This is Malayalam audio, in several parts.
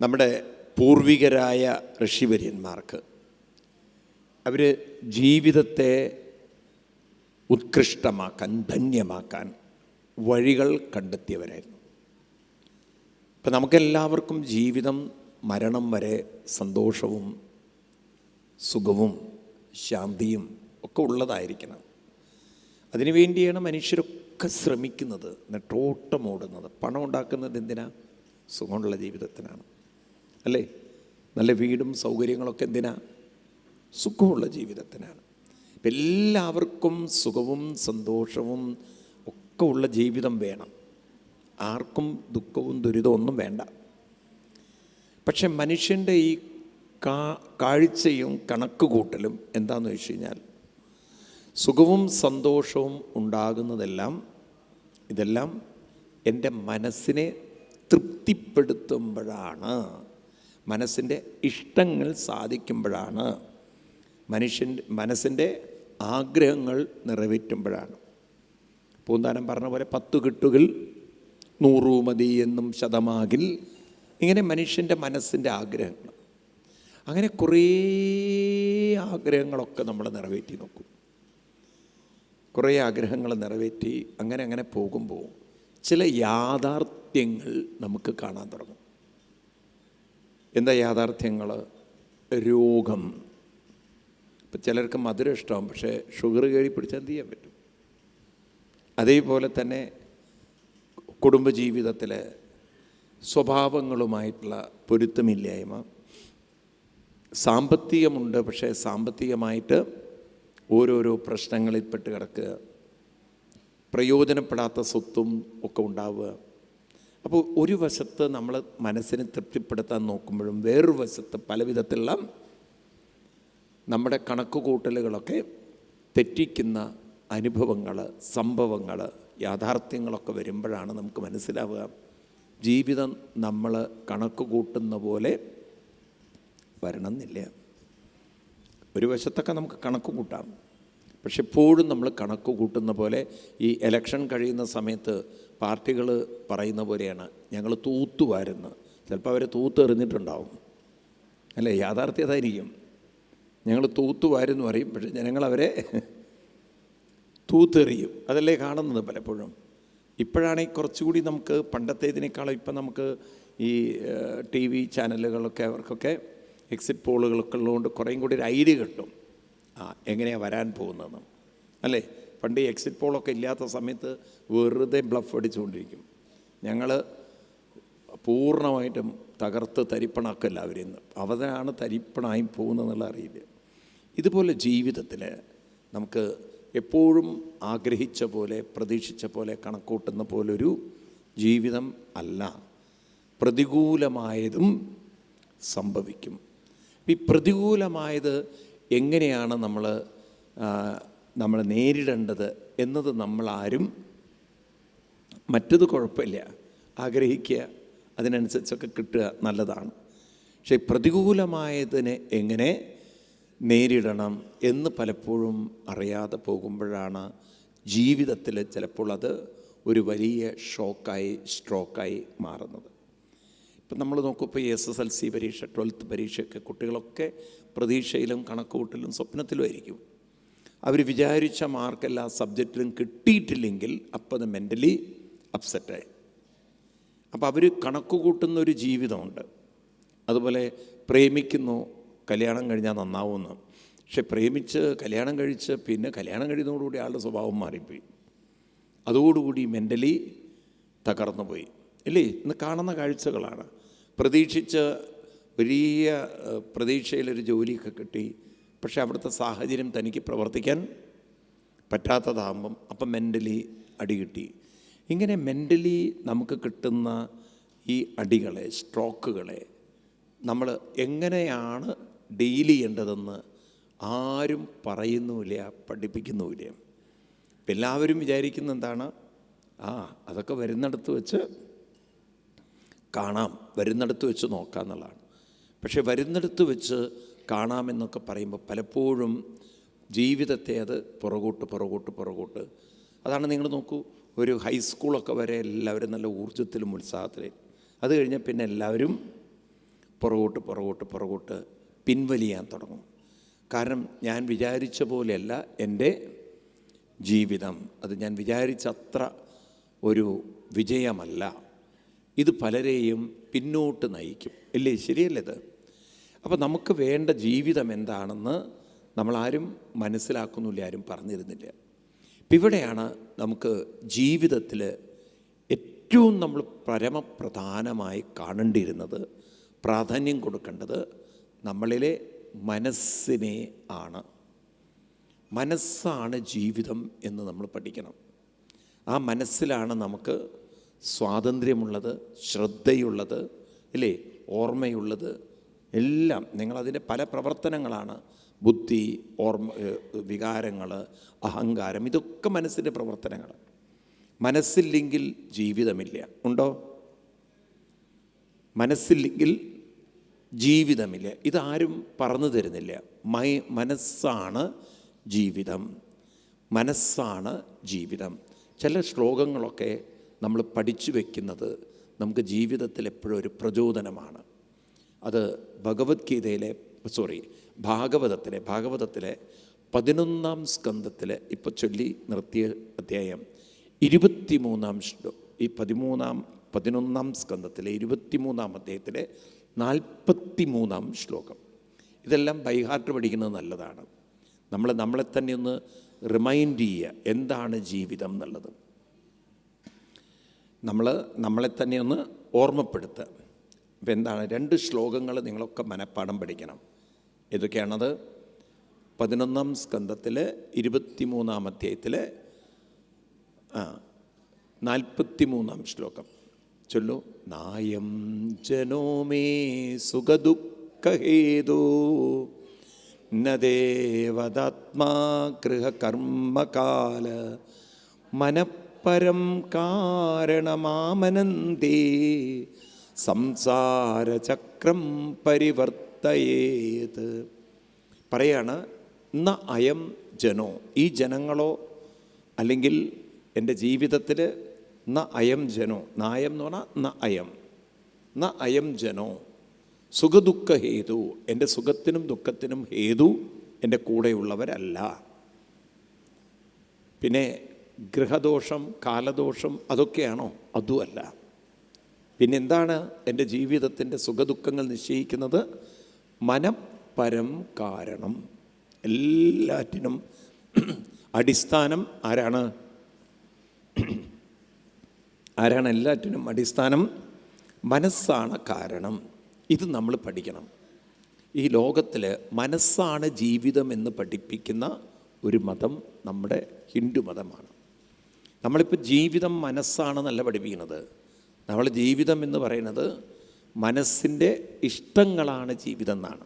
നമ്മുടെ പൂർവികരായ ഋഷിവര്യന്മാർക്ക്. അവർ ജീവിതത്തെ ഉത്കൃഷ്ടമാക്കാൻ ധന്യമാക്കാൻ വഴികൾ കണ്ടെത്തിയവരായിരുന്നു. ഇപ്പം നമുക്കെല്ലാവർക്കും ജീവിതം മരണം വരെ സന്തോഷവും സുഖവും ശാന്തിയും ഒക്കെ ഉള്ളതായിരിക്കണം. അതിനുവേണ്ടിയാണ് മനുഷ്യരൊക്കെ ശ്രമിക്കുന്നത് നെട്ടോട്ടമോടുന്നത്. പണം ഉണ്ടാക്കുന്നത് എന്തിനാ? സുഖമുള്ള ജീവിതത്തിനാണ്. അല്ലേ? നല്ല വീടും സൗകര്യങ്ങളൊക്കെ എന്തിനാ? സുഖമുള്ള ജീവിതത്തിനാണ്. എല്ലാവർക്കും സുഖവും സന്തോഷവും ഒക്കെ ഉള്ള ജീവിതം വേണം. ആർക്കും ദുഃഖവും ദുരിതവും ഒന്നും വേണ്ട. പക്ഷെ മനുഷ്യന്റെ ഈ കാ കാഴ്ചയും കണക്ക് കൂട്ടലും എന്താണെന്ന് വെച്ച് കഴിഞ്ഞാൽ സുഖവും സന്തോഷവും ഉണ്ടാകുന്നതെല്ലാം ഇതെല്ലാം എന്റെ മനസ്സിനെ തൃപ്തിപ്പെടുത്തുമ്പോഴാണ്. മനസ്സിന്റെ ഇഷ്ടങ്ങൾ സാധിക്കുമ്പോഴാണ്. മനുഷ്യൻ മനസ്സിന്റെ ആഗ്രഹങ്ങൾ നിറവേറ്റുമ്പോഴാണ്. പൂന്താനം പറഞ്ഞ പോലെ പത്തു കിട്ടുകൾ നൂറു മതി എന്നും ശതമാകിൽ ഇങ്ങനെ മനുഷ്യന്റെ മനസ്സിന്റെ ആഗ്രഹങ്ങൾ. അങ്ങനെ കുറേ ആഗ്രഹങ്ങളൊക്കെ നമ്മൾ നിറവേറ്റി നോക്കും. കുറേ ആഗ്രഹങ്ങൾ നിറവേറ്റി അങ്ങനെ അങ്ങനെ പോകുമ്പോൾ ചില യാഥാർത്ഥ്യങ്ങൾ നമുക്ക് കാണാൻ തുടങ്ങും. എന്താ യാഥാർത്ഥ്യങ്ങൾ രോഗം. ഇപ്പം ചിലർക്ക് മധുരം ഇഷ്ടമാവും പക്ഷേ ഷുഗർ കയറി പിടിച്ചാൽ എന്ത് ചെയ്യാൻ പറ്റും? അതേപോലെ തന്നെ കുടുംബജീവിതത്തിലെ സ്വഭാവങ്ങളുമായിട്ടുള്ള പൊരുത്തമില്ലായ്മ. സാമ്പത്തികമുണ്ട് പക്ഷേ സാമ്പത്തികമായിട്ട് ഓരോരോ പ്രശ്നങ്ങളിൽപ്പെട്ട് കിടക്കുക. പ്രയോജനപ്പെടാത്ത സ്വത്തും ഒക്കെ ഉണ്ടാവുക. അപ്പോൾ ഒരു വശത്ത് നമ്മൾ മനസ്സിനെ തൃപ്തിപ്പെടുത്താൻ നോക്കുമ്പോഴും വേറൊരു വശത്ത് പല വിധത്തിലുള്ള നമ്മുടെ കണക്കുകൂട്ടലുകളൊക്കെ തെറ്റിക്കുന്ന അനുഭവങ്ങൾ സംഭവങ്ങൾ യാഥാർത്ഥ്യങ്ങളൊക്കെ വരുമ്പോഴാണ് നമുക്ക് മനസ്സിലാവുക. ജീവിതം നമ്മൾ കണക്ക് കൂട്ടുന്ന പോലെ വരണമെന്നില്ല. ഒരു വശത്തൊക്കെ നമുക്ക് കണക്ക് കൂട്ടാം പക്ഷെ എപ്പോഴും നമ്മൾ കണക്ക് കൂട്ടുന്ന പോലെ ഈ ഇലക്ഷൻ കഴിയുന്ന സമയത്ത് പാർട്ടികൾ പറയുന്ന പോലെയാണ്. ഞങ്ങൾ തൂത്തുവാരുന്ന്. ചിലപ്പോൾ അവർ തൂത്തെറിഞ്ഞിട്ടുണ്ടാവും. അല്ലേ? യാഥാർത്ഥ്യതായിരിക്കും. ഞങ്ങൾ തൂത്തുവാരുന്നു പറയും. പക്ഷേ ജനങ്ങളവരെ തൂത്തെറിയും. അതല്ലേ കാണുന്നത് പലപ്പോഴും. ഇപ്പോഴാണെങ്കിൽ കുറച്ചുകൂടി നമുക്ക് പണ്ടത്തേതിനേക്കാളും ഇപ്പം നമുക്ക് ഈ ടി വി ചാനലുകളൊക്കെ അവർക്കൊക്കെ എക്സിറ്റ് പോളുകളൊക്കെ ഉള്ളതുകൊണ്ട് കുറേയും കൂടി ഒരു ഐഡിയ കിട്ടും. ആ എങ്ങനെയാണ് വരാൻ പോകുന്നതെന്ന്. അല്ലേ? പണ്ട് എക്സിറ്റ് പോളൊക്കെ ഇല്ലാത്ത സമയത്ത് വെറുതെ ബ്ലഫ് അടിച്ചുകൊണ്ടിരിക്കും. ഞങ്ങൾ പൂർണമായിട്ടും തകർത്ത് തരിപ്പണാക്കല്ല അവരിന്ന് അവരാണ് തരിപ്പണായി പോകുന്നതെന്നുള്ള അറിയില്ല. ഇതുപോലെ ജീവിതത്തിൽ നമുക്ക് എപ്പോഴും ആഗ്രഹിച്ച പോലെ പ്രതീക്ഷിച്ച പോലെ കണക്കൂട്ടുന്ന പോലൊരു ജീവിതം അല്ല. പ്രതികൂലമായതും സംഭവിക്കും. ഈ പ്രതികൂലമായത് എങ്ങനെയാണ് നമ്മൾ നമ്മൾ നേരിടേണ്ടത് എന്നത് നമ്മളാരും മറ്റത് കുഴപ്പമില്ല. ആഗ്രഹിക്കുക അതിനനുസരിച്ചൊക്കെ കിട്ടുക നല്ലതാണ്. പക്ഷേ പ്രതികൂലമായതിനെ എങ്ങനെ നേരിടണം എന്ന് പലപ്പോഴും അറിയാതെ പോകുമ്പോഴാണ് ജീവിതത്തിൽ ചിലപ്പോൾ അത് ഒരു വലിയ ഷോക്കായി സ്ട്രോക്കായി മാറുന്നത്. ഇപ്പം നമ്മൾ നോക്കുമ്പോൾ എസ് എസ് എൽ സി പരീക്ഷ ട്വൽത്ത് പരീക്ഷയൊക്കെ കുട്ടികളൊക്കെ പ്രതീക്ഷയിലും കണക്കുകൂട്ടലും സ്വപ്നത്തിലും ആയിരിക്കും. അവർ വിചാരിച്ച മാർക്ക് എല്ലാ സബ്ജക്റ്റിലും കിട്ടിയിട്ടില്ലെങ്കിൽ അപ്പോൾ അത് മെന്റലി അപ്സെറ്റായി അപ്പോൾ അവർ കണക്ക് കൂട്ടുന്ന ഒരു ജീവിതമുണ്ട്. അതുപോലെ പ്രേമിക്കുന്നു കല്യാണം കഴിഞ്ഞാൽ നന്നാവുമെന്ന് പക്ഷെ പ്രേമിച്ച് കല്യാണം കഴിച്ച് പിന്നെ കല്യാണം കഴിയുന്നതോടുകൂടി ആളുടെ സ്വഭാവം മാറിപ്പോയി. അതോടുകൂടി മെന്റലി തകർന്നു പോയി ഇല്ലേ? ഇന്ന് കാണുന്ന കാഴ്ചകളാണ്. പ്രതീക്ഷിച്ച് വലിയ പ്രതീക്ഷയിലൊരു ജോലിയൊക്കെ കിട്ടി. പക്ഷേ അവിടുത്തെ സാഹചര്യം തനിക്ക് പ്രവർത്തിക്കാൻ പറ്റാത്തതാകുമ്പം അപ്പം മെന്റലി അടി കിട്ടി. ഇങ്ങനെ മെന്റലി നമുക്ക് കിട്ടുന്ന ഈ അടികളെ സ്ട്രോക്കുകളെ നമ്മൾ എങ്ങനെയാണ് ഡീൽ ചെയ്യേണ്ടതെന്ന് ആരും പറയുന്നുമില്ല പഠിപ്പിക്കുന്നുമില്ല. എല്ലാവരും വിചാരിക്കുന്ന എന്താണ്? ആ അതൊക്കെ വരുന്നിടത്ത് വെച്ച് കാണാം. വരുന്നിടത്ത് വെച്ച് നോക്കാം എന്നുള്ളതാണ് പക്ഷെ വരുന്നിടത്ത് വെച്ച് കാണാമെന്നൊക്കെ പറയുമ്പോൾ പലപ്പോഴും ജീവിതത്തെ അത് പുറകോട്ട് പുറകോട്ട് പുറകോട്ട്. അതാണ് നിങ്ങൾ നോക്കൂ ഒരു ഹൈസ്കൂളൊക്കെ വരെ എല്ലാവരും നല്ല ഊർജത്തിലും ഉത്സാഹത്തിലും. അത് കഴിഞ്ഞാൽ പിന്നെ എല്ലാവരും പുറകോട്ട് പുറകോട്ട് പുറകോട്ട് പിൻവലിയാൻ തുടങ്ങും. കാരണം ഞാൻ വിചാരിച്ച പോലെയല്ല എന്റെ ജീവിതം. അത് ഞാൻ വിചാരിച്ചത്ര ഒരു വിജയമല്ല. ഇത് പലരെയും പിന്നോട്ട് നയിക്കും. ഇല്ലേ? ശരിയല്ലേ ഇത്? അപ്പോൾ നമുക്ക് വേണ്ട ജീവിതം എന്താണെന്ന് നമ്മളാരും മനസ്സിലാക്കുന്നില്ല ആരും പറഞ്ഞിരുന്നില്ല. ഇപ്പം ഇവിടെയാണ് നമുക്ക് ജീവിതത്തിൽ ഏറ്റവും നമ്മൾ പരമപ്രധാനമായി കാണേണ്ടിയിരുന്നത് പ്രാധാന്യം കൊടുക്കേണ്ടത് നമ്മളിലെ മനസ്സിനെ ആണ്. മനസ്സാണ് ജീവിതം എന്ന് നമ്മൾ പഠിക്കണം. ആ മനസ്സിലാണ് നമുക്ക് സ്വാതന്ത്ര്യമുള്ളത് ശ്രദ്ധയുള്ളത് ഇല്ലേ ഓർമ്മയുള്ളത് എല്ലാം നിങ്ങളതിന്റെ പല പ്രവർത്തനങ്ങളാണ്. ബുദ്ധി ഓർമ്മ വികാരങ്ങൾ അഹങ്കാരം ഇതൊക്കെ മനസ്സിന്റെ പ്രവർത്തനങ്ങൾ മനസ്സില്ലെങ്കിൽ ജീവിതമില്ല. ഉണ്ടോ? മനസ്സില്ലെങ്കിൽ ജീവിതമില്ല. ഇതാരും പറഞ്ഞു തരുന്നില്ല. മൈ മനസ്സാണ് ജീവിതം. മനസ്സാണ് ജീവിതം. ചില ശ്ലോകങ്ങളൊക്കെ നമ്മൾ പഠിച്ചു വയ്ക്കുന്നത് നമുക്ക് ജീവിതത്തിൽ എപ്പോഴും ഒരു പ്രചോദനമാണ്. അത് ഭഗവത്ഗീതയിലെ സോറി ഭാഗവതത്തിലെ ഭാഗവതത്തിലെ പതിനൊന്നാം സ്കന്ധത്തിലെ ഇപ്പോൾ ചൊല്ലി നിർത്തിയ അധ്യായം ഇരുപത്തിമൂന്നാം ശ്ലോ ഈ പതിമൂന്നാം പതിനൊന്നാം സ്കന്ധത്തിലെ ഇരുപത്തിമൂന്നാം അധ്യായത്തിലെ നാൽപ്പത്തി മൂന്നാം ശ്ലോകം. ഇതെല്ലാം ബൈഹാർട്ട് പഠിക്കുന്നത് നല്ലതാണ്. നമ്മൾ നമ്മളെ തന്നെ ഒന്ന് റിമൈൻഡ് ചെയ്യുക എന്താണ് ജീവിതം എന്നുള്ളത്. നമ്മൾ നമ്മളെ തന്നെ ഒന്ന് ഓർമ്മപ്പെടുത്തുക. അപ്പം എന്താണ് രണ്ട് ശ്ലോകങ്ങൾ നിങ്ങളൊക്കെ മനഃപ്പാഠം പഠിക്കണം. ഏതൊക്കെയാണത്? പതിനൊന്നാം സ്കന്ധത്തിൽ ഇരുപത്തിമൂന്നാം അധ്യായത്തിലെ ആ നാൽപ്പത്തി മൂന്നാം ശ്ലോകം. ചൊല്ലു. നായം ജനോമേ സുഖദുഃഖഹേതു നദേവദാത്മാ ഗൃഹകർമ്മകാല മനപ്പരം കാരണമാമനന്തേ സംസാരചക്രം പരിവർത്തയേത്. പറയാണ് ന അയം ജനോ. ഈ ജനങ്ങളോ അല്ലെങ്കിൽ എന്റെ ജീവിതത്തിൽ ന അയം ജനോ. നായം എന്ന് പറഞ്ഞാൽ ന അയം. ന അയം ജനോ. സുഖദുഃഖ ഹേതു. എന്റെ സുഖത്തിനും ദുഃഖത്തിനും ഹേതു എന്റെ കൂടെയുള്ളവരല്ല. പിന്നെ ഗൃഹദോഷം കാലദോഷം അതൊക്കെയാണോ? അതുമല്ല. പിന്നെ എന്താണ് എന്റെ ജീവിതത്തിന്റെ സുഖദുഃഖങ്ങൾ നിശ്ചയിക്കുന്നത്? മനം പരം കാരണം. എല്ലാറ്റിനും അടിസ്ഥാനം ആരാണ്? ആരാണ് എല്ലാറ്റിനും അടിസ്ഥാനം? മനസ്സാണ് കാരണം. ഇത് നമ്മൾ പഠിക്കണം. ഈ ലോകത്തിൽ മനസ്സാണ് ജീവിതം എന്ന് പഠിപ്പിക്കുന്ന ഒരു മതം നമ്മുടെ ഹിന്ദു മതമാണ്. നമ്മളിപ്പോൾ ജീവിതം മനസ്സാണെന്നല്ല പഠിപ്പിക്കുന്നത്. നമ്മൾ ജീവിതം എന്ന് പറയുന്നത് മനസ്സിന്റെ ഇഷ്ടങ്ങളാണ് ജീവിതം എന്നാണ്.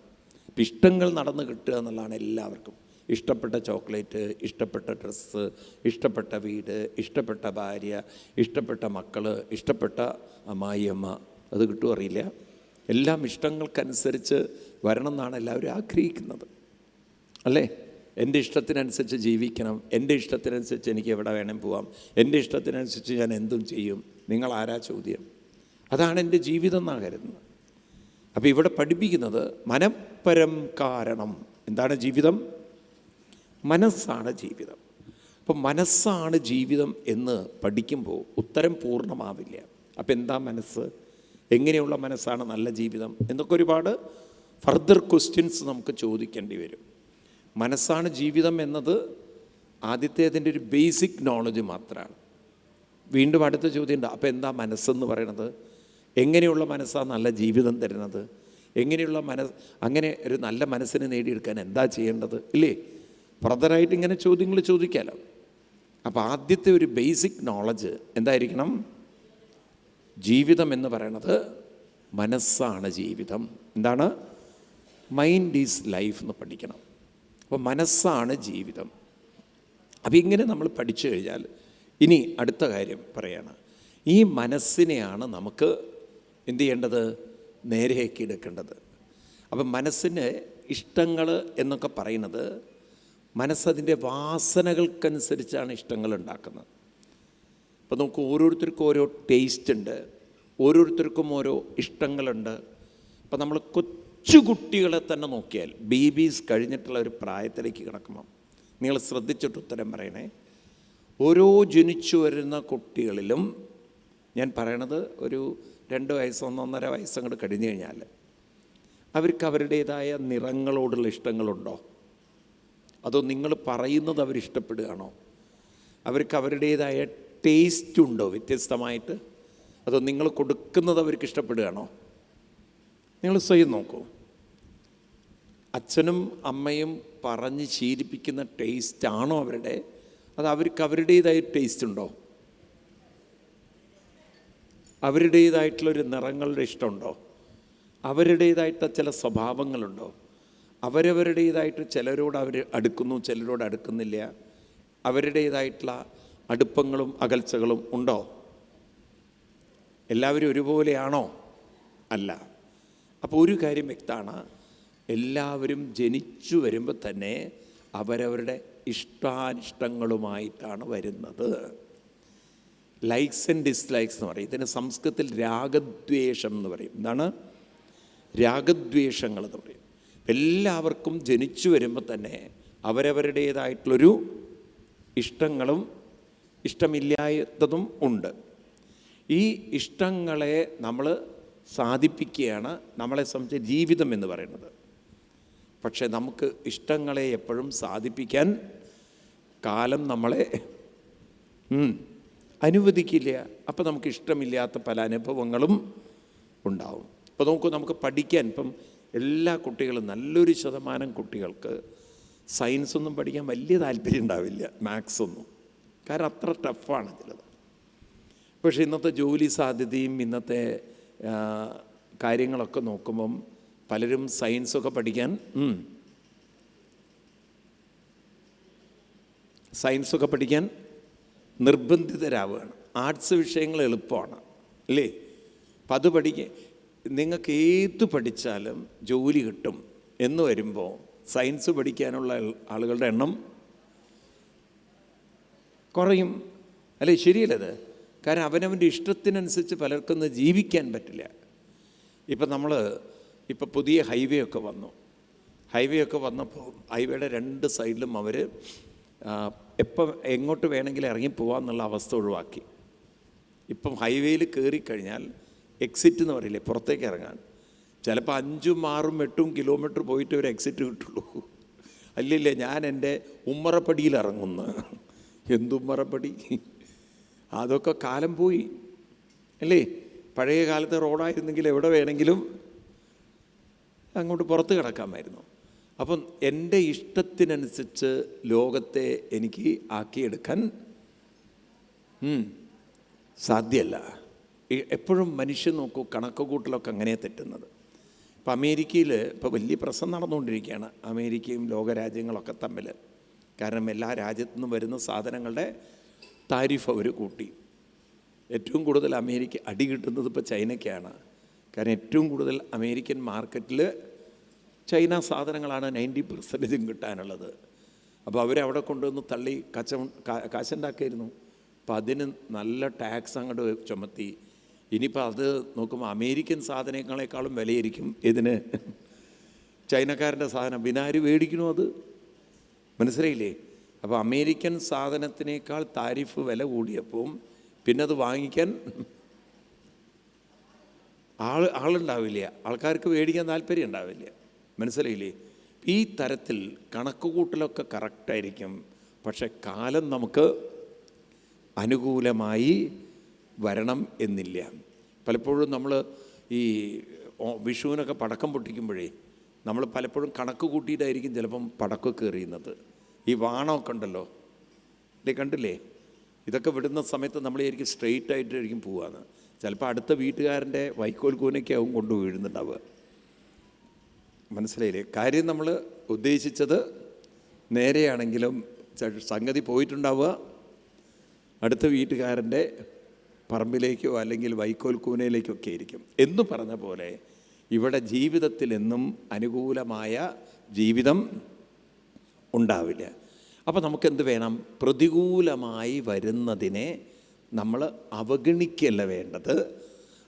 ഇഷ്ടങ്ങൾ നടന്ന് കിട്ടുക എന്നുള്ളതാണ് എല്ലാവർക്കും. ഇഷ്ടപ്പെട്ട ചോക്ലേറ്റ് ഇഷ്ടപ്പെട്ട ഡ്രസ്സ് ഇഷ്ടപ്പെട്ട വീട് ഇഷ്ടപ്പെട്ട ഭാര്യ ഇഷ്ടപ്പെട്ട മക്കൾ ഇഷ്ടപ്പെട്ട അമ്മായിയമ്മ അത് കിട്ടുമോ അറിയില്ല. എല്ലാം ഇഷ്ടങ്ങൾക്കനുസരിച്ച് വരണം എന്നാണ് എല്ലാവരും ആഗ്രഹിക്കുന്നത്. അല്ലേ? എന്റെ ഇഷ്ടത്തിനനുസരിച്ച് ജീവിക്കണം. എന്റെ ഇഷ്ടത്തിനനുസരിച്ച് എനിക്ക് എവിടെ വേണം പോവാം. എന്റെ ഇഷ്ടത്തിനനുസരിച്ച് ഞാൻ എന്തും ചെയ്യും. നിങ്ങൾ ആരാ ചോദ്യം? അതാണ് എന്റെ ജീവിതം എന്നാണ് കരുതുന്നത്. അപ്പോൾ ഇവിടെ പഠിപ്പിക്കുന്നത് മനപ്പരം കാരണം. എന്താണ് ജീവിതം? മനസ്സാണ് ജീവിതം. അപ്പം മനസ്സാണ് ജീവിതം എന്ന് പഠിക്കുമ്പോൾ ഉത്തരം പൂർണമാവില്ല. അപ്പം എന്താ മനസ്സ്? എങ്ങനെയുള്ള മനസ്സാണ് നല്ല ജീവിതം? എന്നൊക്കെ ഒരുപാട് ഫർദർ ക്വസ്റ്റ്യൻസ് നമുക്ക് ചോദിക്കേണ്ടി വരും. മനസ്സാണ് ജീവിതം എന്നത് ആദ്യത്തേതിന്റെ ഒരു ബേസിക് നോളജ് മാത്രമാണ് വീണ്ടും അടുത്ത ചോദ്യം ഉണ്ട് അപ്പോൾ എന്താ മനസ്സെന്ന് പറയണത്? എങ്ങനെയുള്ള മനസ്സാണ് നല്ല ജീവിതം തരുന്നത്? എങ്ങനെയുള്ള മനസ്സ് അങ്ങനെ ഒരു നല്ല മനസ്സിനെ നേടിയെടുക്കാൻ എന്താ ചെയ്യേണ്ടത്? ഇല്ലേ? ഫർദറായിട്ട് ഇങ്ങനെ ചോദ്യങ്ങൾ ചോദിക്കാമല്ലോ അപ്പോൾ ആദ്യത്തെ ഒരു ബേസിക് നോളജ് എന്തായിരിക്കണം? ജീവിതം എന്ന് പറയണത് മനസ്സാണ് ജീവിതം. എന്താണ്? മൈൻഡ് ഈസ് ലൈഫ് എന്ന് പഠിക്കണം. അപ്പോൾ മനസ്സാണ് ജീവിതം. അപ്പം ഇങ്ങനെ നമ്മൾ പഠിച്ചു കഴിഞ്ഞാൽ ഇനി അടുത്ത കാര്യം പറയാണ്. ഈ മനസ്സിനെയാണ് നമുക്ക് എന്ത് ചെയ്യേണ്ടത്? നേരെയാക്കി എടുക്കേണ്ടത്. അപ്പം മനസ്സിന് ഇഷ്ടങ്ങൾ എന്നൊക്കെ പറയുന്നത് മനസ്സതിന്റെ വാസനകൾക്കനുസരിച്ചാണ് ഇഷ്ടങ്ങൾ ഉണ്ടാക്കുന്നത്. അപ്പോൾ നമുക്ക് ഓരോരുത്തർക്കും ഓരോ ടേസ്റ്റ് ഉണ്ട്. ഓരോരുത്തർക്കും ഓരോ ഇഷ്ടങ്ങളുണ്ട്. അപ്പം നമ്മൾ കൊച്ചുകുട്ടികളെ തന്നെ നോക്കിയാൽ ബേബീസ് കഴിഞ്ഞിട്ടുള്ള ഒരു പ്രായത്തിലേക്ക് കിടക്കുമ്പം. നിങ്ങൾ ശ്രദ്ധിച്ചിട്ട് ഉത്തരം പറയണേ. ഓരോ ജനിച്ചു വരുന്ന കുട്ടികളിലും ഞാൻ പറയണത് ഒരു രണ്ട് വയസ്സ് ഒന്നൊന്നര വയസ്സ് അങ്ങോട്ട് കഴിഞ്ഞു കഴിഞ്ഞാൽ അവർക്ക് അവരുടേതായ നിറങ്ങളോടുള്ള ഇഷ്ടങ്ങളുണ്ടോ? അതോ നിങ്ങൾ പറയുന്നത് അവരിഷ്ടപ്പെടുകയാണോ അവർക്ക് അവരുടേതായ ടേസ്റ്റ് ഉണ്ടോ വ്യത്യസ്തമായിട്ട്? അതോ നിങ്ങൾ കൊടുക്കുന്നത് അവർക്ക് ഇഷ്ടപ്പെടുകയാണോ? നിങ്ങൾ സ്വയം നോക്കൂ. അച്ഛനും അമ്മയും പറഞ്ഞ് ശീലിപ്പിക്കുന്ന ടേസ്റ്റ് ആണോ അവരുടെ? അത് അവർക്ക് അവരുടേതായ ടേസ്റ്റ് ഉണ്ടോ അവരുടേതായിട്ടുള്ളൊരു നിറങ്ങളുടെ ഇഷ്ടമുണ്ടോ? അവരുടേതായിട്ട് ചില സ്വഭാവങ്ങളുണ്ടോ? അവരവരുടേതായിട്ട് ചിലരോട് അവർ അടുക്കുന്നു ചിലരോട് അടുക്കുന്നില്ല. അവരുടേതായിട്ടുള്ള അടുപ്പങ്ങളും അകൽച്ചകളും ഉണ്ടോ? എല്ലാവരും ഒരുപോലെയാണോ? അല്ല. അപ്പോൾ ഒരു കാര്യം വ്യക്തമാണ്. എല്ലാവരും ജനിച്ചു വരുമ്പോൾ തന്നെ അവരവരുടെ ഇഷ്ടാനിഷ്ടങ്ങളുമായിട്ടാണ് വരുന്നത്. ലൈക്സ് ആൻഡ് ഡിസ്ലൈക്സ് എന്ന് പറയും. ഇതിന് സംസ്കൃതത്തിൽ രാഗദ്വേഷം എന്ന് പറയും. എന്താണ്? രാഗദ്വേഷങ്ങൾ എന്ന് പറയും. എല്ലാവർക്കും ജനിച്ചു വരുമ്പോൾ തന്നെ അവരവരുടേതായിട്ടുള്ളൊരു ഇഷ്ടങ്ങളും ഇഷ്ടമില്ലാത്തതും ഉണ്ട്. ഈ ഇഷ്ടങ്ങളെ നമ്മൾ സാധിപ്പിക്കുകയാണ് നമ്മളെ സംബന്ധിച്ച് ജീവിതം എന്ന് പറയുന്നത്. പക്ഷേ നമുക്ക് ഇഷ്ടങ്ങളെ എപ്പോഴും സാധിപ്പിക്കാൻ കാലം നമ്മളെ അനുവദിക്കില്ല. അപ്പോൾ നമുക്ക് ഇഷ്ടമില്ലാത്ത പല അനുഭവങ്ങളും ഉണ്ടാവും. ഇപ്പോൾ നോക്കൂ നമുക്ക് പഠിക്കാൻ ഇപ്പം എല്ലാ കുട്ടികളും നല്ലൊരു ശതമാനം കുട്ടികൾക്ക് സയൻസ് ഒന്നും പഠിക്കാൻ വലിയ താല്പര്യം ഉണ്ടാവില്ല മാത്സ് ഒന്നും. കാരണം അത്ര ടഫാണ് ചിലത് പക്ഷേ ഇന്നത്തെ ജോലി സാധ്യതയും ഇന്നത്തെ കാര്യങ്ങളൊക്കെ നോക്കുമ്പം പലരും സയൻസൊക്കെ പഠിക്കാൻ സയൻസൊക്കെ പഠിക്കാൻ നിർബന്ധിതരാവുകയാണ്. ആർട്സ് വിഷയങ്ങൾ എളുപ്പമാണ് അല്ലേ? അപ്പം അത് പഠിക്കുക നിങ്ങൾക്ക് ഏത് പഠിച്ചാലും ജോലി കിട്ടും എന്ന് വരുമ്പോൾ സയൻസ് പഠിക്കാനുള്ള ആളുകളുടെ എണ്ണം കുറയും. അല്ലേ? ശരിയല്ലത് കാരണം അവനവന്റെ ഇഷ്ടത്തിനനുസരിച്ച് പലർക്കൊന്നും ജീവിക്കാൻ പറ്റില്ല. ഇപ്പം നമ്മൾ ഇപ്പം പുതിയ ഹൈവേ ഒക്കെ വന്നു. ഹൈവേ ഒക്കെ വന്നപ്പോൾ ഹൈവേയുടെ രണ്ട് സൈഡിലും അവർ എപ്പം എങ്ങോട്ട് വേണമെങ്കിലും ഇറങ്ങി പോകാമെന്നുള്ള അവസ്ഥ ഒഴിവാക്കി. ഇപ്പം ഹൈവേയിൽ കയറിക്കഴിഞ്ഞാൽ എക്സിറ്റ് എന്ന് പറയില്ലേ പുറത്തേക്ക് ഇറങ്ങാൻ. ചിലപ്പോൾ അഞ്ചും ആറും എട്ടും കിലോമീറ്റർ പോയിട്ട് ഒരു എക്സിറ്റ് കിട്ടുള്ളൂ. അല്ലല്ലേ ഞാൻ എന്റെ ഉമ്മറപ്പടിയിൽ ഇറങ്ങുന്നു. എന്തുമ്മറപ്പടി അതൊക്കെ കാലം പോയി. അല്ലേ? പഴയ കാലത്തെ റോഡായിരുന്നെങ്കിൽ എവിടെ വേണമെങ്കിലും അങ്ങോട്ട് പുറത്ത് കിടക്കാമായിരുന്നു. അപ്പം എന്റെ ഇഷ്ടത്തിനനുസരിച്ച് ലോകത്തെ എനിക്ക് ആക്കിയെടുക്കാൻ സാധ്യമല്ല എപ്പോഴും മനുഷ്യൻ നോക്കൂ കണക്ക് കൂട്ടലൊക്കെ അങ്ങനെ തെറ്റുന്നത്. ഇപ്പം അമേരിക്കയിൽ ഇപ്പോൾ വലിയ പ്രശ്നം നടന്നുകൊണ്ടിരിക്കുകയാണ്. അമേരിക്കയും ലോകരാജ്യങ്ങളൊക്കെ തമ്മിൽ കാരണം എല്ലാ രാജ്യത്തു നിന്നും വരുന്ന സാധനങ്ങളുടെ താരിഫ് അവർ കൂട്ടി. ഏറ്റവും കൂടുതൽ അമേരിക്ക അടി കിട്ടുന്നത് ഇപ്പോൾ ചൈനയ്ക്കാണ്. കാരണം ഏറ്റവും കൂടുതൽ അമേരിക്കൻ മാർക്കറ്റിൽ ചൈന സാധനങ്ങളാണ് നയന്റി പെർസെന്റേജും കിട്ടാനുള്ളത്. അപ്പോൾ അവരവിടെ കൊണ്ടുവന്ന് തള്ളി കച്ച കാശുണ്ടാക്കിയിരുന്നു. അപ്പോൾ അതിന് നല്ല ടാക്സ് അങ്ങോട്ട് ചുമത്തി. ഇനിയിപ്പോൾ അത് നോക്കുമ്പോൾ അമേരിക്കൻ സാധനങ്ങളെക്കാളും വിലയിരിക്കും ഇതിന്. ചൈനക്കാരന്റെ സാധനം. ആര് മേടിക്കണോ അത്? മനസ്സിലായില്ലേ? അപ്പോൾ അമേരിക്കൻ സാധനത്തിനേക്കാൾ താരിഫ് വില കൂടിയപ്പോൾ പിന്നെ അത് വാങ്ങിക്കാൻ ആൾ ആളുണ്ടാവില്ല. ആൾക്കാർക്ക് മേടിക്കാൻ താല്പര്യം ഉണ്ടാവില്ല. മനസ്സിലായില്ലേ? ഈ തരത്തിൽ കണക്കുകൂട്ടലൊക്കെ കറക്റ്റായിരിക്കും പക്ഷെ കാലം നമുക്ക് അനുകൂലമായി വരണം എന്നില്ല. പലപ്പോഴും നമ്മൾ ഈ വിഷുവിനൊക്കെ പടക്കം പൊട്ടിക്കുമ്പോഴേ നമ്മൾ പലപ്പോഴും കണക്ക് കൂട്ടിയിട്ടായിരിക്കും ചിലപ്പം പടക്കമൊക്കെ എറിയുന്നത് ഈ വാണമൊക്കെ ഉണ്ടല്ലോ. ഇല്ലേ കണ്ടില്ലേ? ഇതൊക്കെ വിടുന്ന സമയത്ത് നമ്മളായിരിക്കും സ്ട്രെയിറ്റ് ആയിട്ടായിരിക്കും പോവാന്ന്. ചിലപ്പോൾ അടുത്ത വീട്ടുകാരന്റെ വൈക്കോൽ കൂനയ്ക്കാവും കൊണ്ട് വീഴുന്നുണ്ടാവുക. മനസ്സിലായില്ലേ? കാര്യം നമ്മൾ ഉദ്ദേശിച്ചത് നേരെയാണെങ്കിലും സംഗതി പോയിട്ടുണ്ടാവുക. അടുത്ത വീട്ടുകാരന്റെ പറമ്പിലേക്കോ അല്ലെങ്കിൽ വൈക്കോൽ കൂനയിലേക്കോ ഒക്കെ ആയിരിക്കും. എന്ന് പറഞ്ഞ പോലെ ഇവിടെ ജീവിതത്തിൽ എന്നും അനുകൂലമായ ജീവിതം ഉണ്ടാവില്ല. അപ്പോൾ നമുക്കെന്ത് വേണം? പ്രതികൂലമായി വരുന്നതിനെ നമ്മൾ അവഗണിക്കല്ല വേണ്ടത്.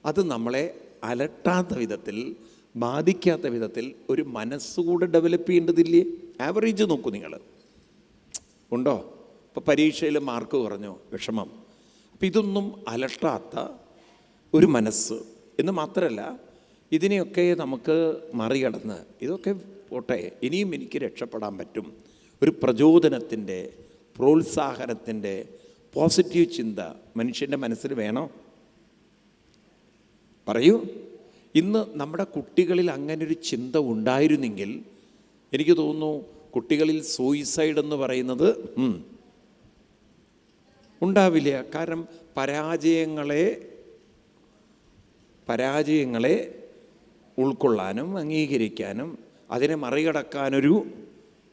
അത് നമ്മളെ അലട്ടാത്ത വിധത്തിൽ ബാധിക്കാത്ത വിധത്തിൽ ഒരു മനസ്സുകൂടെ ഡെവലപ്പ് ചെയ്യേണ്ടതില്ലേ? ആവറേജ് നോക്കൂ നിങ്ങൾ. ഉണ്ടോ? ഇപ്പോൾ പരീക്ഷയിൽ മാർക്ക് കുറഞ്ഞു വിഷമം. അപ്പം ഇതൊന്നും അലട്ടാത്ത ഒരു മനസ്സ് എന്ന് മാത്രമല്ല ഇതിനെയൊക്കെ നമുക്ക് മറികടന്ന് ഇതൊക്കെ പോട്ടെ ഇനിയും എനിക്ക് രക്ഷപ്പെടാൻ പറ്റും. ഒരു പ്രചോദനത്തിന്റെ പ്രോത്സാഹനത്തിന്റെ പോസിറ്റീവ് ചിന്ത മനുഷ്യന്റെ മനസ്സിൽ വേണോ? പറയൂ. ഇന്ന് നമ്മുടെ കുട്ടികളിൽ അങ്ങനൊരു ചിന്ത ഉണ്ടായിരുന്നെങ്കിൽ എനിക്ക് തോന്നുന്നു കുട്ടികളിൽ സൂയിസൈഡ് എന്ന് പറയുന്നത് ഉണ്ടാവില്ല. കാരണം പരാജയങ്ങളെ പരാജയങ്ങളെ ഉൾക്കൊള്ളാനും അംഗീകരിക്കാനും അതിനെ മറികടക്കാനൊരു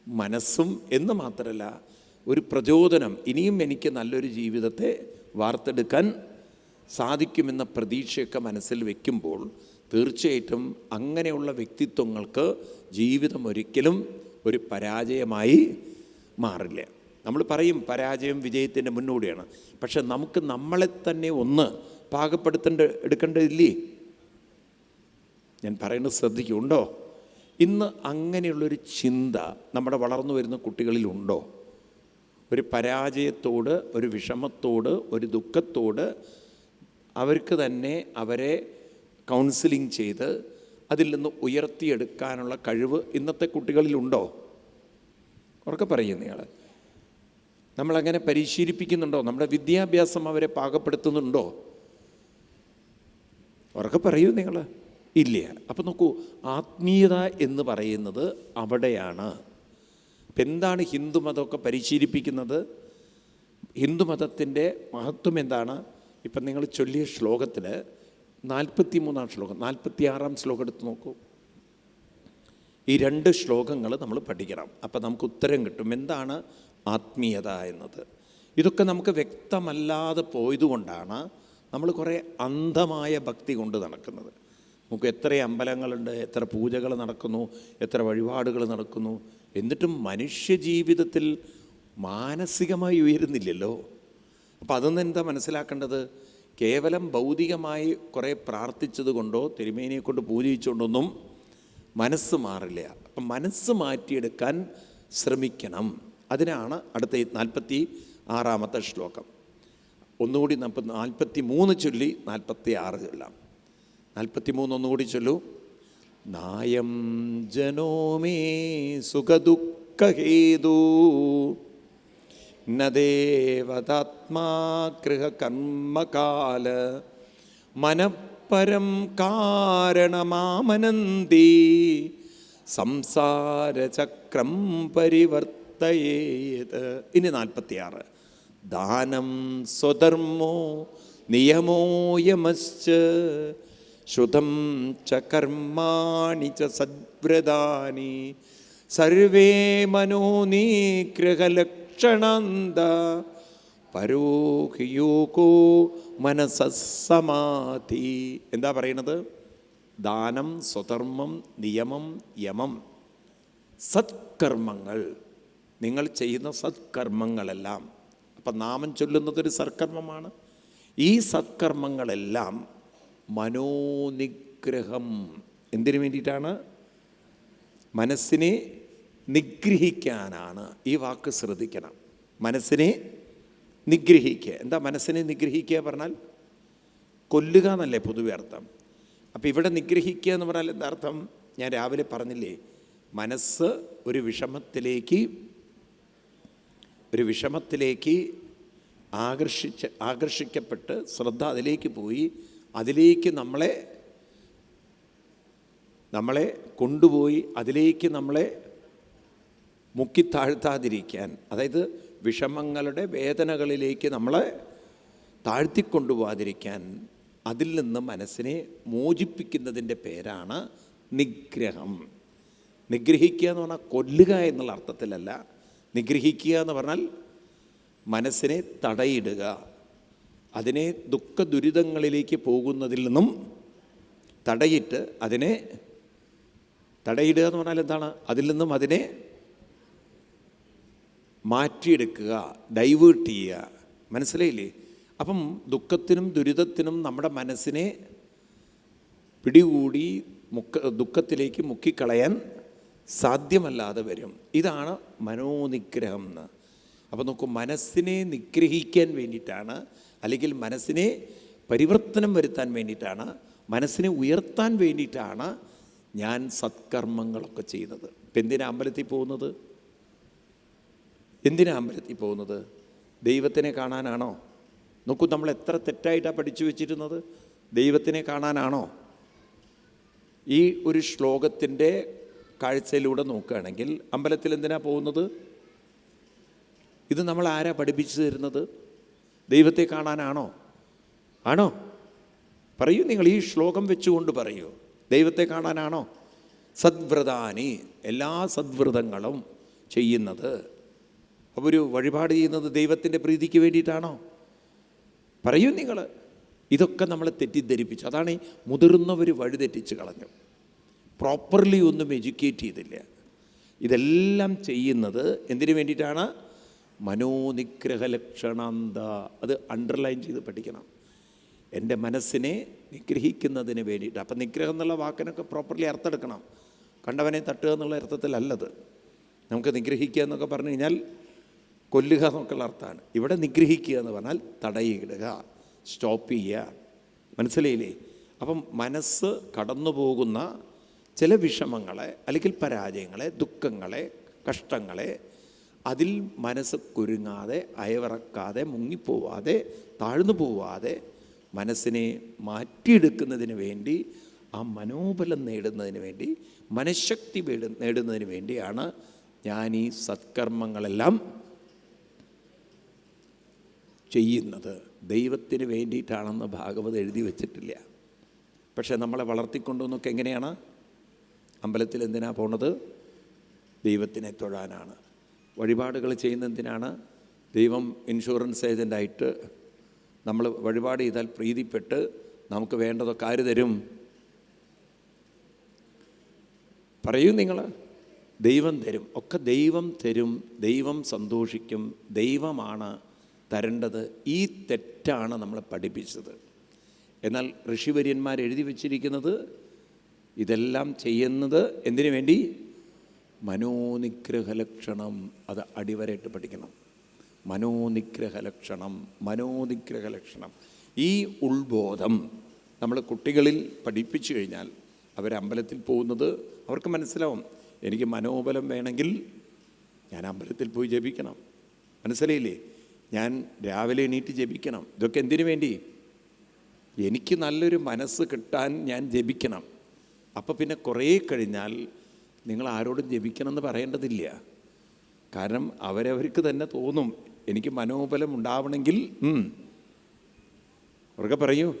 മനസ്സും എന്ന് മാത്രമല്ല ഒരു പ്രചോദനം ഇനിയും എനിക്ക് നല്ലൊരു ജീവിതത്തെ വാർത്തെടുക്കാൻ സാധിക്കുമെന്ന പ്രതീക്ഷയൊക്കെ മനസ്സിൽ വയ്ക്കുമ്പോൾ തീർച്ചയായിട്ടും അങ്ങനെയുള്ള വ്യക്തിത്വങ്ങൾക്ക് ജീവിതം ഒരിക്കലും ഒരു പരാജയമായി മാറില്ല. നമ്മൾ പറയും പരാജയം വിജയത്തിന്റെ മുന്നോടിയാണ്. പക്ഷെ നമുക്ക് നമ്മളെ തന്നെ ഒന്ന് പാകപ്പെടുത്തേണ്ട എടുക്കേണ്ടതില്ലേ? ഞാൻ പറയുന്നത് ശ്രദ്ധിക്കുണ്ടോ ഇന്ന് അങ്ങനെയുള്ളൊരു ചിന്ത നമ്മുടെ വളർന്നു വരുന്ന കുട്ടികളിലുണ്ടോ? ഒരു പരാജയത്തോട് ഒരു വിഷമത്തോട് ഒരു ദുഃഖത്തോട് അവർക്ക് തന്നെ അവരെ കൗൺസിലിംഗ് ചെയ്ത് അതിൽ നിന്ന് ഉയർത്തിയെടുക്കാനുള്ള കഴിവ് ഇന്നത്തെ കുട്ടികളിലുണ്ടോ? ഉറക്കെ പറയും നിങ്ങൾ നമ്മളങ്ങനെ പരിശീലിപ്പിക്കുന്നുണ്ടോ? നമ്മുടെ വിദ്യാഭ്യാസം അവരെ പാകപ്പെടുത്തുന്നുണ്ടോ? ഉറക്കെ പറയൂ നിങ്ങൾ ഇല്ല. അപ്പം നോക്കൂ ആത്മീയത എന്ന് പറയുന്നത് അവിടെയാണ്. ഇപ്പം എന്താണ് ഹിന്ദുമതമൊക്കെ പരിശീലിപ്പിക്കുന്നത്? ഹിന്ദുമതത്തിന്റെ മഹത്വം എന്താണ്? ഇപ്പം നിങ്ങൾ ചൊല്ലിയ ശ്ലോകത്തിൽ നാൽപ്പത്തി മൂന്നാം ശ്ലോകം നാൽപ്പത്തി ആറാം ശ്ലോകം എടുത്ത് നോക്കൂ. ഈ രണ്ട് ശ്ലോകങ്ങൾ നമ്മൾ പഠിക്കണം. അപ്പം നമുക്ക് ഉത്തരം കിട്ടും. എന്താണ് ആത്മീയത എന്നത്? ഇതൊക്കെ നമുക്ക് വ്യക്തമല്ലാതെ പോയതുകൊണ്ടാണ് നമ്മൾ കുറേ അന്ധമായ ഭക്തി കൊണ്ട് നടക്കുന്നത്. നമുക്ക് എത്ര അമ്പലങ്ങളുണ്ട് എത്ര പൂജകൾ നടക്കുന്നു എത്ര വഴിപാടുകൾ നടക്കുന്നു എന്നിട്ടും മനുഷ്യജീവിതത്തിൽ മാനസികമായി ഉയരുന്നില്ലല്ലോ. അപ്പോൾ അതൊന്നും എന്താ മനസ്സിലാക്കേണ്ടത്? കേവലം ഭൗതികമായി കുറേ പ്രാർത്ഥിച്ചത് കൊണ്ടോ തിരുമേനിയെ കൊണ്ട് പൂജിച്ചുകൊണ്ടൊന്നും മനസ്സ് മാറില്ല. അപ്പം മനസ്സ് മാറ്റിയെടുക്കാൻ ശ്രമിക്കണം. അതിനാണ് അടുത്ത നാൽപ്പത്തി ആറാമത്തെ ശ്ലോകം. ഒന്നുകൂടി നാൽപ്പത്തി മൂന്ന് ചൊല്ലി നാൽപ്പത്തി ആറ് ചൊല്ലാം. നാൽപ്പത്തി മൂന്ന് ഒന്നുകൂടി ചൊല്ലൂ. നായം ജനോമേ സുഖദുഃഖഹേതു. നദേവതാത്മാ ഗൃഹകർമ്മകാല. മനഃപരം കാരണമാമനന്തി. സംസാരചക്രം പരിവർത്തയേത്. ഇനി നാൽപ്പത്തിയാറ്. ദാനം സ്വധർമ്മോ നിയമോ യമശ്ച. ശ്രുതം ച കർമാണി ച സദ്വ്രതാനി. സർവേ മനോനീഗ്രഹലക്ഷണന്ത പരോഹിയോകോ മനസ്സമാധി എന്താ പറയുന്നത്? ദാനം സ്വധർമ്മം നിയമം യമം. സത്കർമ്മങ്ങൾ. നിങ്ങൾ ചെയ്യുന്ന സത്കർമ്മങ്ങളെല്ലാം. അപ്പം നാമം ചൊല്ലുന്നതൊരു സത്കർമ്മമാണ്. ഈ സത്കർമ്മങ്ങളെല്ലാം മനോനിഗ്രഹം. എന്തിനു വേണ്ടിയിട്ടാണ്? മനസ്സിനെ നിഗ്രഹിക്കാനാണ്. ഈ വാക്ക് ശ്രദ്ധിക്കണം. മനസ്സിനെ നിഗ്രഹിക്കുക. എന്താ മനസ്സിനെ നിഗ്രഹിക്കുക പറഞ്ഞാൽ? കൊല്ലുക എന്നല്ലേ പൊതുവെ അർത്ഥം. അപ്പോൾ ഇവിടെ നിഗ്രഹിക്കുക എന്ന് പറഞ്ഞാൽ എന്താ അർത്ഥം? ഞാൻ രാവിലെ പറഞ്ഞില്ലേ മനസ്സ് ഒരു വിഷമത്തിലേക്ക് ഒരു വിഷമത്തിലേക്ക് ആകർഷിച്ച് ആകർഷിക്കപ്പെട്ട് ശ്രദ്ധ അതിലേക്ക് പോയി അതിലേക്ക് നമ്മളെ നമ്മളെ കൊണ്ടുപോയി അതിലേക്ക് നമ്മളെ മുക്കിത്താഴ്ത്താതിരിക്കാൻ അതായത് വിഷമങ്ങളുടെ വേദനകളിലേക്ക് നമ്മളെ താഴ്ത്തിക്കൊണ്ടുപോകാതിരിക്കാൻ അതിൽ നിന്ന് മനസ്സിനെ മോചിപ്പിക്കുന്നതിന്റെ പേരാണ് നിഗ്രഹം. നിഗ്രഹിക്കുക എന്ന് പറഞ്ഞാൽ കൊല്ലുക എന്നുള്ള അർത്ഥത്തിലല്ല. നിഗ്രഹിക്കുക എന്ന് പറഞ്ഞാൽ മനസ്സിനെ തടയിടുക. അതിനെ ദുഃഖ ദുരിതങ്ങളിലേക്ക് പോകുന്നതിൽ നിന്നും തടയിട്ട് അതിനെ തടയിടുക എന്ന് പറഞ്ഞാൽ എന്താണ്? അതിൽ നിന്നും അതിനെ മാറ്റിയെടുക്കുക ഡൈവേർട്ട് ചെയ്യുക. മനസ്സിലായില്ലേ? അപ്പം ദുഃഖത്തിനും ദുരിതത്തിനും നമ്മുടെ മനസ്സിനെ പിടികൂടി മുക്ക ദുഃഖത്തിലേക്ക് മുക്കിക്കളയാൻ സാധ്യമല്ലാതെ വരും. ഇതാണ് മനോനിഗ്രഹം എന്ന്. അപ്പോൾ നോക്കൂ മനസ്സിനെ നിഗ്രഹിക്കാൻ വേണ്ടിയിട്ടാണ് അല്ലെങ്കിൽ മനസ്സിനെ പരിവർത്തനം വരുത്താൻ വേണ്ടിയിട്ടാണ് മനസ്സിനെ ഉയർത്താൻ വേണ്ടിയിട്ടാണ് ഞാൻ സത്കർമ്മങ്ങളൊക്കെ ചെയ്യുന്നത്. ഇപ്പം എന്തിനാ അമ്പലത്തിൽ പോകുന്നത്? എന്തിനാ അമ്പലത്തിൽ പോകുന്നത്? ദൈവത്തിനെ കാണാനാണോ? നോക്കൂ നമ്മൾ എത്ര തെറ്റായിട്ടാണ് പഠിച്ചു വെച്ചിരുന്നത്? ദൈവത്തിനെ കാണാനാണോ? ഈ ഒരു ശ്ലോകത്തിന്റെ കാഴ്ചയിലൂടെ നോക്കുകയാണെങ്കിൽ അമ്പലത്തിൽ എന്തിനാ പോകുന്നത്? ഇത് നമ്മൾ ആരാ പഠിപ്പിച്ചു തരുന്നത്? ദൈവത്തെ കാണാനാണോ? ആണോ? പറയൂ നിങ്ങൾ ഈ ശ്ലോകം വെച്ചുകൊണ്ട് പറയൂ. ദൈവത്തെ കാണാനാണോ? സദ്വ്രതാനി എല്ലാ സദ്വ്രതങ്ങളും ചെയ്യുന്നത്. അപ്പോൾ ഒരു വഴിപാട് ചെയ്യുന്നത് ദൈവത്തിന്റെ പ്രീതിക്ക് വേണ്ടിയിട്ടാണോ? പറയൂ നിങ്ങൾ. ഇതൊക്കെ നമ്മളെ തെറ്റിദ്ധരിപ്പിച്ചു. അതാണ് ഈ മുതിർന്നവർ വഴിതെറ്റിച്ച് കളഞ്ഞു. പ്രോപ്പർലി ഒന്നും എഡ്യൂക്കേറ്റ് ചെയ്തില്ല. ഇതെല്ലാം ചെയ്യുന്നത് എന്തിനു വേണ്ടിയിട്ടാണ്? മനോനിഗ്രഹ ലക്ഷണാന്ത അത് അണ്ടർലൈൻ ചെയ്ത് പഠിക്കണം. എന്റെ മനസ്സിനെ നിഗ്രഹിക്കുന്നതിന് വേണ്ടിയിട്ട്. അപ്പം നിഗ്രഹം എന്നുള്ള വാക്കിനൊക്കെ പ്രോപ്പർലി അർത്ഥമെടുക്കണം. കണ്ടവനെ തട്ടുക എന്നുള്ള അർത്ഥത്തിലല്ലത്. നമുക്ക് നിഗ്രഹിക്കുക എന്നൊക്കെ പറഞ്ഞു കഴിഞ്ഞാൽ കൊല്ലുക എന്നൊക്കെയുള്ള അർത്ഥമാണ്. ഇവിടെ നിഗ്രഹിക്കുക എന്ന് പറഞ്ഞാൽ തടയിടുക സ്റ്റോപ്പ് ചെയ്യുക. മനസ്സിലായില്ലേ? അപ്പം മനസ്സ് കടന്നു പോകുന്ന ചില വിഷമങ്ങളെ അല്ലെങ്കിൽ പരാജയങ്ങളെ ദുഃഖങ്ങളെ കഷ്ടങ്ങളെ അതിൽ മനസ്സ് കുരുങ്ങാതെ അയവിറക്കാതെ മുങ്ങിപ്പോവാതെ താഴ്ന്നു പോവാതെ മനസ്സിനെ മാറ്റിയെടുക്കുന്നതിന് വേണ്ടി ആ മനോബലം നേടുന്നതിന് വേണ്ടി മനഃശക്തി നേടുന്നതിന് വേണ്ടിയാണ് ഞാൻ ഈ സത്കർമ്മങ്ങളെല്ലാം ചെയ്യുന്നത്. ദൈവത്തിന് വേണ്ടിയിട്ടാണെന്ന് ഭാഗവത് എഴുതി വച്ചിട്ടില്ല. പക്ഷേ നമ്മളെ വളർത്തിക്കൊണ്ടുവന്നൊക്കെ എങ്ങനെയാണ്? അമ്പലത്തിൽ എന്തിനാണ് പോണത്? ദൈവത്തിനെ തൊഴാനാണ്. വഴിപാടുകൾ ചെയ്യുന്ന എന്തിനാണ് ദൈവം ഇൻഷുറൻസ് ഏജന്റായിട്ട് നമ്മൾ വഴിപാട് ചെയ്താൽ പ്രീതിപ്പെട്ട് നമുക്ക് വേണ്ടതൊക്കെ ആര് തരും? പറയൂ നിങ്ങൾ. ദൈവം തരും. ഒക്കെ ദൈവം തരും ദൈവം സന്തോഷിക്കും ദൈവമാണ് തരേണ്ടത്. ഈ തെറ്റാണ് നമ്മൾ പഠിപ്പിച്ചത്. എന്നാൽ ഋഷിവര്യന്മാർ എഴുതി വച്ചിരിക്കുന്നത് ഇതെല്ലാം ചെയ്യുന്നത് എന്തിനു വേണ്ടി? മനോനിഗ്രഹ ലക്ഷണം അത് അടിവരയിട്ട് പഠിക്കണം. മനോനിഗ്രഹലക്ഷണം മനോനിഗ്രഹലക്ഷണം. മനോനിഗ്രഹ ലക്ഷണം ഈ ഉൾബോധം നമ്മൾ കുട്ടികളിൽ പഠിപ്പിച്ചു കഴിഞ്ഞാൽ അവർ അമ്പലത്തിൽ പോകുന്നത് അവർക്ക് മനസ്സിലാവും. എനിക്ക് മനോബലം വേണമെങ്കിൽ ഞാൻ അമ്പലത്തിൽ പോയി ജപിക്കണം. മനസ്സിലായില്ലേ? ഞാൻ രാവിലെ എണീറ്റ് ജപിക്കണം. ഇതൊക്കെ എന്തിനു വേണ്ടി? എനിക്ക് നല്ലൊരു മനസ്സ് കിട്ടാൻ ഞാൻ ജപിക്കണം. അപ്പോൾ പിന്നെ കുറേ കഴിഞ്ഞാൽ നിങ്ങൾ ആരോടും ജപിക്കണമെന്ന് പറയേണ്ടതില്ല. കാരണം അവരവർക്ക് തന്നെ തോന്നും എനിക്ക് മനോബലം ഉണ്ടാവണമെങ്കിൽ. അവർക്ക് പറയൂ.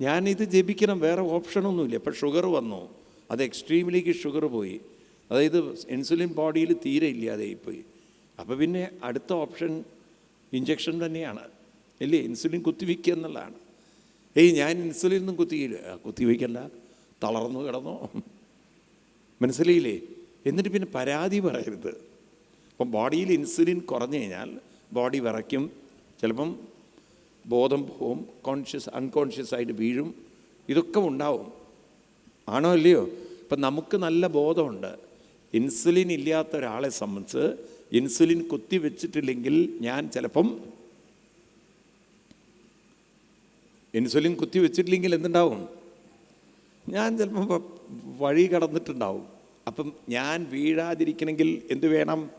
ഞാനിത് ജപിക്കണം വേറെ ഓപ്ഷനൊന്നുമില്ല ഇപ്പം ഷുഗർ വന്നു. അത് എക്സ്ട്രീമിലേക്ക് ഷുഗർ പോയി. അതായത് ഇൻസുലിൻ ബോഡിയിൽ തീരെ ഇല്ലാതെയായിപ്പോയി അപ്പോൾ പിന്നെ അടുത്ത ഓപ്ഷൻ ഇഞ്ചക്ഷൻ തന്നെയാണ്. ഇല്ലേ? ഇൻസുലിൻ കുത്തിവെക്കുക എന്നുള്ളതാണ്. ഏയ് ഞാൻ ഇൻസുലിൻ ഒന്നും കുത്തിയില്ല. കുത്തിവയ്ക്കല്ല തളർന്നു കിടന്നോ. മനസ്സിലായില്ലേ? എന്നിട്ട് പിന്നെ പരാതി പറയരുത്. അപ്പം ബോഡിയിൽ ഇൻസുലിൻ കുറഞ്ഞു കഴിഞ്ഞാൽ ബോഡി വിറയ്ക്കും ചിലപ്പം ബോധം പോവും കോൺഷ്യസ് അൺകോൺഷ്യസ് ആയിട്ട് വീഴും ഇതൊക്കെ ഉണ്ടാവും. ആണോ അല്ലയോ ഇപ്പം നമുക്ക് നല്ല ബോധമുണ്ട്. ഇൻസുലിൻ ഇല്ലാത്ത ഒരാളെ സംബന്ധിച്ച് ഇൻസുലിൻ കുത്തി വെച്ചിട്ടില്ലെങ്കിൽ ഞാൻ ചിലപ്പം ഇൻസുലിൻ കുത്തി വെച്ചിട്ടില്ലെങ്കിൽ എന്തുണ്ടാവും? ഞാൻ ചിലപ്പം വ- വഴി കടന്നിട്ടുണ്ടാവും. അപ്പം ഞാൻ വീഴാതിരിക്കണമെങ്കിൽ എന്ത് വേണം?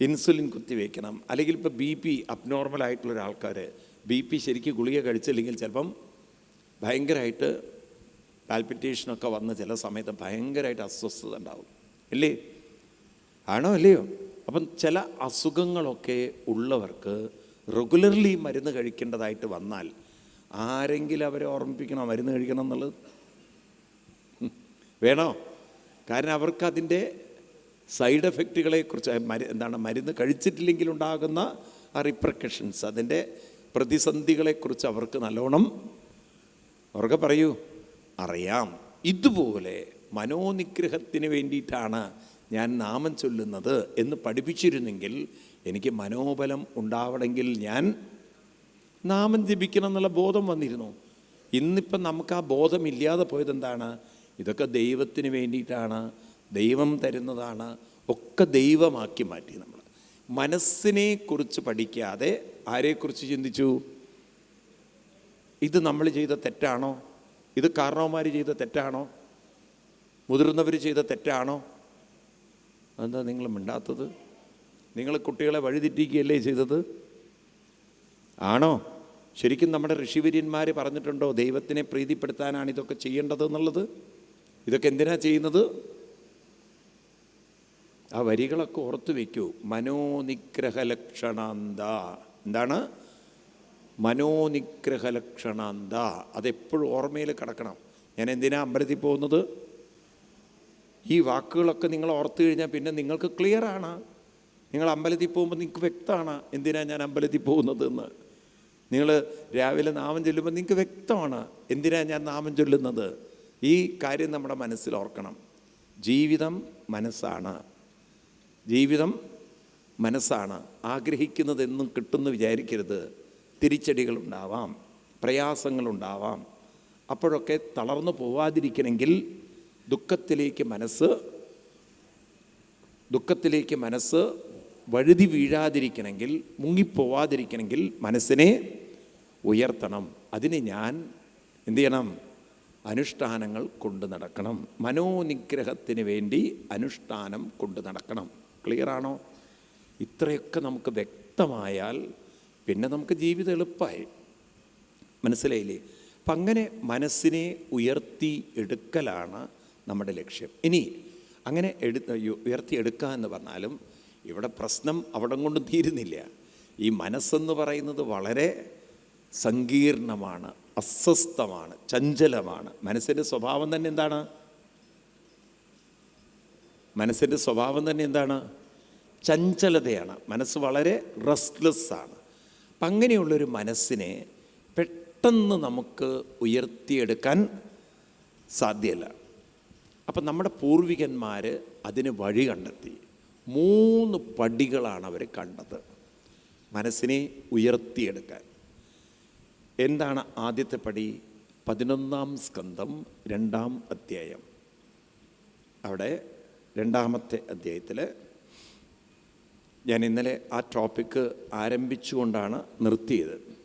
ഇൻസുലിൻ കുത്തിവെക്കണം. അല്ലെങ്കിൽ ഇപ്പോൾ ബി പി അബ്നോർമൽ ആയിട്ടുള്ള ഒരാൾക്കാർ ബി പി ശരിക്കും ഗുളിക കഴിച്ചില്ലെങ്കിൽ ചിലപ്പം ഭയങ്കരമായിട്ട് പാൽപിറ്റേഷനൊക്കെ വന്ന് ചില സമയത്ത് ഭയങ്കരമായിട്ട് അസ്വസ്ഥത ഉണ്ടാവും. ഇല്ലേ? ആണോ അല്ലയോ അപ്പം ചില അസുഖങ്ങളൊക്കെ ഉള്ളവർക്ക് റെഗുലർലി മരുന്ന് കഴിക്കേണ്ടതായിട്ട് വന്നാൽ ആരെങ്കിലും അവരെ ഓർമ്മിപ്പിക്കണോ മരുന്ന് കഴിക്കണം എന്നുള്ളത്. വേണോ? കാരണം അവർക്ക് അതിന്റെ സൈഡ് എഫക്റ്റുകളെക്കുറിച്ച് മരു എന്താണ് മരുന്ന് കഴിച്ചിട്ടില്ലെങ്കിൽ ഉണ്ടാകുന്ന ആ റിപ്രക്കഷൻസ് അതിന്റെ പ്രതിസന്ധികളെക്കുറിച്ച് അവർക്ക് നല്ലോണം അവർക്ക് പറയൂ അറിയാം. ഇതുപോലെ മനോനിഗ്രഹത്തിന് വേണ്ടിയിട്ടാണ് ഞാൻ നാമം ചൊല്ലുന്നത് എന്ന് പഠിപ്പിച്ചിരുന്നെങ്കിൽ എനിക്ക് മനോബലം ഉണ്ടാവണമെങ്കിൽ ഞാൻ നാമം ജപിക്കണം എന്നുള്ള ബോധം വന്നിരുന്നു. ഇന്നിപ്പം നമുക്ക് ആ ബോധമില്ലാതെ പോയത് എന്താണ് ഇതൊക്കെ ദൈവത്തിന് വേണ്ടിയിട്ടാണ് ദൈവം തരുന്നതാണ് ഒക്കെ ദൈവമാക്കി മാറ്റി നമ്മൾ മനസ്സിനെ കുറിച്ച് പഠിക്കാതെ ആരെക്കുറിച്ച് ചിന്തിച്ചു? ഇത് നമ്മൾ ചെയ്ത തെറ്റാണോ? ഇത് കാരണവന്മാർ ചെയ്ത തെറ്റാണോ? മുതിർന്നവർ ചെയ്ത തെറ്റാണോ? എന്താ നിങ്ങൾ മിണ്ടാത്തത്? നിങ്ങൾ കുട്ടികളെ വഴിതെറ്റിക്കുകയല്ലേ ചെയ്തത്? ആണോ? ശരിക്കും നമ്മുടെ ഋഷിവര്യന്മാർ പറഞ്ഞിട്ടുണ്ടോ ദൈവത്തിനെ പ്രീതിപ്പെടുത്താനാണ് ഇതൊക്കെ ചെയ്യേണ്ടത് എന്നുള്ളത്? ഇതൊക്കെ എന്തിനാ ചെയ്യുന്നത്? ആ വരികളൊക്കെ ഓർത്തു വയ്ക്കൂ മനോനിഗ്രഹലക്ഷണാന്ത. എന്താണ്? മനോനിഗ്രഹലക്ഷണാന്ത. അതെപ്പോഴും ഓർമ്മയിൽ കിടക്കണം. ഞാൻ എന്തിനാ അമ്പലത്തിൽ പോകുന്നത്? ഈ വാക്കുകളൊക്കെ നിങ്ങൾ ഓർത്തു കഴിഞ്ഞാൽ പിന്നെ നിങ്ങൾക്ക് ക്ലിയറാണ് നിങ്ങൾ അമ്പലത്തിൽ പോകുമ്പോൾ നിങ്ങൾക്ക് വ്യക്തമാണ്. എന്തിനാ ഞാൻ അമ്പലത്തിൽ പോകുന്നത് എന്ന് നിങ്ങൾ രാവിലെ നാമം ചൊല്ലുമ്പോൾ നിങ്ങൾക്ക് വ്യക്തമാണ്. എന്തിനാ ഞാൻ നാമം ചൊല്ലുന്നത്? ഈ കാര്യം നമ്മുടെ മനസ്സിൽ ഓർക്കണം. ജീവിതം മനസ്സാണ്. ജീവിതം മനസ്സാണ്. ആഗ്രഹിക്കുന്നതെന്നും കിട്ടുമെന്ന് വിചാരിക്കരുത്. തിരിച്ചടികളുണ്ടാവാം പ്രയാസങ്ങളുണ്ടാവാം അപ്പോഴൊക്കെ തളർന്നു പോവാതിരിക്കണമെങ്കിൽ ദുഃഖത്തിലേക്ക് മനസ്സ് ദുഃഖത്തിലേക്ക് മനസ്സ് വഴുതി വീഴാതിരിക്കണമെങ്കിൽ മുങ്ങിപ്പോവാതിരിക്കണമെങ്കിൽ മനസ്സിനെ ഉയർത്തണം. അതിന് ഞാൻ എന്തു ചെയ്യണം? അനുഷ്ഠാനങ്ങൾ കൊണ്ടു നടക്കണം. മനോനിഗ്രഹത്തിന് വേണ്ടി അനുഷ്ഠാനം കൊണ്ടു നടക്കണം. ക്ലിയറാണോ ഇത്രയൊക്കെ നമുക്ക് വ്യക്തമായാൽ പിന്നെ നമുക്ക് ജീവിതം എളുപ്പമായി. മനസ്സിലായില്ലേ? അപ്പം അങ്ങനെ മനസ്സിനെ ഉയർത്തി എടുക്കലാണ് നമ്മുടെ ലക്ഷ്യം. ഇനി അങ്ങനെ എടു ഉയർത്തി എടുക്കുക എന്ന് പറഞ്ഞാലും ഇവിടെ പ്രശ്നം അവിടെ കൊണ്ട് തീരുന്നില്ല. ഈ മനസ്സെന്ന് പറയുന്നത് വളരെ സങ്കീർണമാണ്. അസ്വസ്ഥമാണ് ചഞ്ചലമാണ്. മനസ്സിന്റെ സ്വഭാവം തന്നെ എന്താണ്? മനസ്സിന്റെ സ്വഭാവം തന്നെ എന്താണ്? ചഞ്ചലതയാണ്. മനസ്സ് വളരെ റെസ്റ്റ്ലെസ് ആണ്. അപ്പം അങ്ങനെയുള്ളൊരു മനസ്സിനെ പെട്ടെന്ന് നമുക്ക് ഉയർത്തിയെടുക്കാൻ സാധ്യമല്ല അപ്പം നമ്മുടെ പൂർവികന്മാർ അതിന് വഴി കണ്ടെത്തി. മൂന്ന് പടികളാണ് അവർ കണ്ടത്. മനസ്സിനെ ഉയർത്തിയെടുക്കാൻ. എന്താണ് ആദ്യത്തെ പടി? പതിനൊന്നാം സ്കന്ധം രണ്ടാം അധ്യായം. അവിടെ രണ്ടാമത്തെ അധ്യായത്തിൽ ഞാൻ ഇന്നലെ ആ ടോപ്പിക്ക് ആരംഭിച്ചുകൊണ്ടാണ് നിർത്തിയത്.